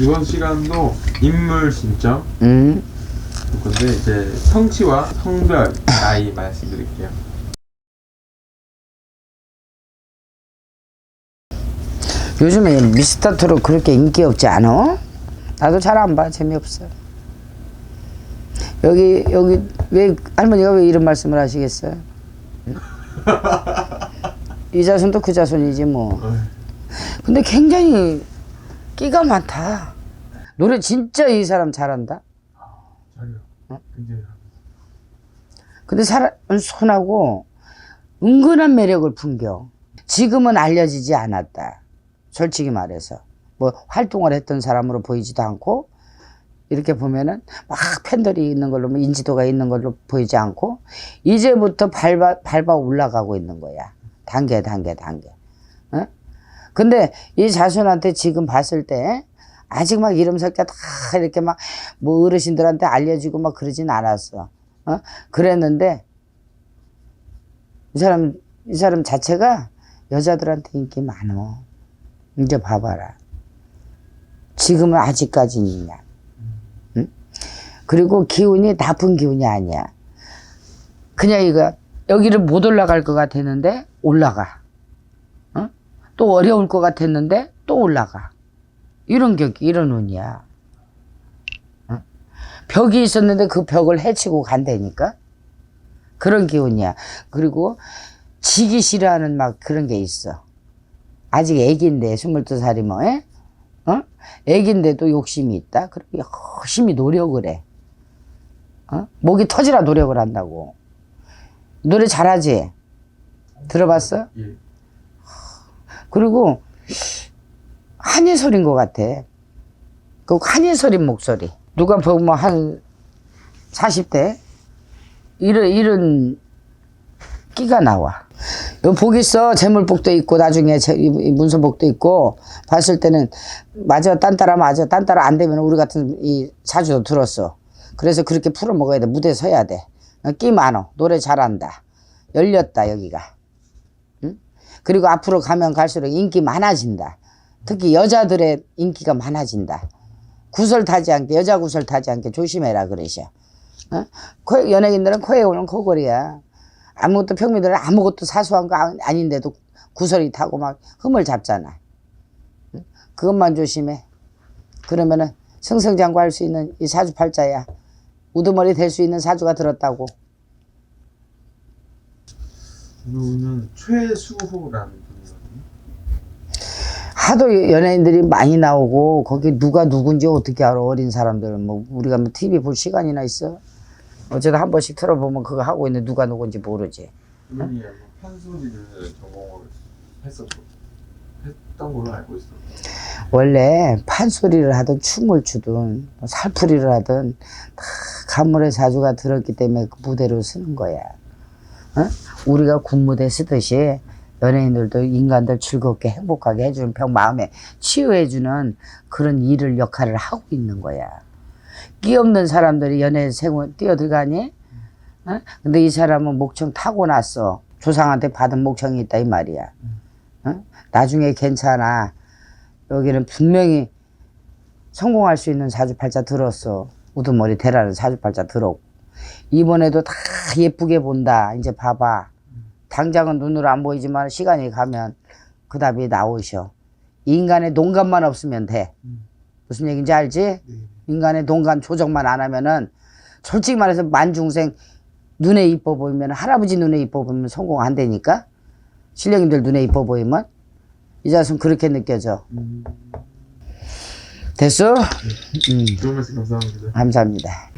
이번 시간도 인물 신점 음. 볼 건데 이제 성취와 성별 나이 말씀드릴게요. 요즘에 미스터 트롯 그렇게 인기 없지 않아? 나도 잘 안 봐. 재미없어. 여기 여기 왜 할머니가 왜 이런 말씀을 하시겠어요? 이 자손도 그 자손이지 뭐. 근데 굉장히 끼가 많다. 노래 진짜 이 사람 잘한다. 잘해요. 굉장히 근데 사람은 손하고 은근한 매력을 풍겨. 지금은 알려지지 않았다. 솔직히 말해서. 뭐 활동을 했던 사람으로 보이지도 않고 이렇게 보면은 막 팬들이 있는 걸로 뭐 인지도가 있는 걸로 보이지 않고 이제부터 밟아 밟아 올라가고 있는 거야. 단계 단계 단계. 어? 근데 이 자손한테 지금 봤을 때 아직 막 이름 새끼가 다 이렇게 막 뭐 어르신들한테 알려지고 막 그러진 않았어. 어? 그랬는데 이 사람 이 사람 자체가 여자들한테 인기 많어. 이제 봐봐라. 지금은 아직까지는 있냐. 응? 그리고 기운이 나쁜 기운이 아니야. 그냥 이거 여기를 못 올라갈 것 같았는데 올라가. 어? 또 어려울 것 같았는데 또 올라가. 이런 격이 이런 운이야. 어? 벽이 있었는데 그 벽을 헤치고 간다니까. 그런 기운이야. 그리고 지기 싫어하는 막 그런 게 있어. 아직 애기인데, 22살이면, 에? 어? 애기인데도 욕심이 있다? 그럼 열심히 노력을 해. 어? 목이 터지라 노력을 한다고. 노래 잘하지? 들어봤어? 예. 그리고 한예설인 것 같아. 그 한예설인 목소리. 누가 보면 한 40대 이런 이런 끼가 나와. 요복 있어 재물복도 있고 나중에 제, 문서복도 있고 봤을 때는 맞아 딴따라 맞아 딴따라 안 되면 우리 같은 이 사주도 들었어. 그래서 그렇게 풀어 먹어야 돼 무대 서야 돼. 어, 끼 많어 노래 잘한다 열렸다 여기가. 그리고 앞으로 가면 갈수록 인기 많아진다. 특히 여자들의 인기가 많아진다. 구설 타지 않게, 여자 구설 타지 않게 조심해라, 그러셔. 어? 코- 연예인들은 코에 오는 코골이야. 아무것도 평민들은 아무것도 사소한 거 아- 아닌데도 구설이 타고 막 흠을 잡잖아. 응? 그것만 조심해. 그러면은 승승장구할 수 있는 이 사주팔자야. 우두머리 될 수 있는 사주가 들었다고. 이분은 최수호라는 분이거든요. 하도 연예인들이 많이 나오고 거기 누가 누군지 어떻게 알아 어린 사람들은 뭐 우리가 뭐 TV 볼 시간이나 있어 어쨌든 한 번씩 틀어보면 그거 하고 있는데 누가 누군지 모르지 이분이 약간 판소리를 전공을 했었고 했던 걸로 알고 있어요. 원래 판소리를 하든 춤을 추든 뭐 살풀이를 하든 다 간물의 사주가 들었기 때문에 그 무대로 쓰는 거야 어? 우리가 군무대 쓰듯이 연예인들도 인간들 즐겁게 행복하게 해주는 병 마음에 치유해주는 그런 일을 역할을 하고 있는 거야. 끼 없는 사람들이 연예 생활 뛰어들가니? 어? 근데 이 사람은 목청 타고 났어. 조상한테 받은 목청이 있다 이 말이야. 어? 나중에 괜찮아. 여기는 분명히 성공할 수 있는 사주팔자 들었어. 우두머리 대라는 사주팔자 들었고. 이번에도 다 예쁘게 본다. 이제 봐봐. 당장은 눈으로 안 보이지만 시간이 가면 그 답이 나오셔. 인간의 농간만 없으면 돼. 무슨 얘기인지 알지? 인간의 농간 조정만 안 하면은 솔직히 말해서 만중생 눈에 이뻐 보이면 할아버지 눈에 이뻐 보이면 성공 안 되니까 신령님들 눈에 이뻐 보이면 이 자손 그렇게 느껴져. 됐어? 음, 좋은 말씀 감사합니다. 감사합니다.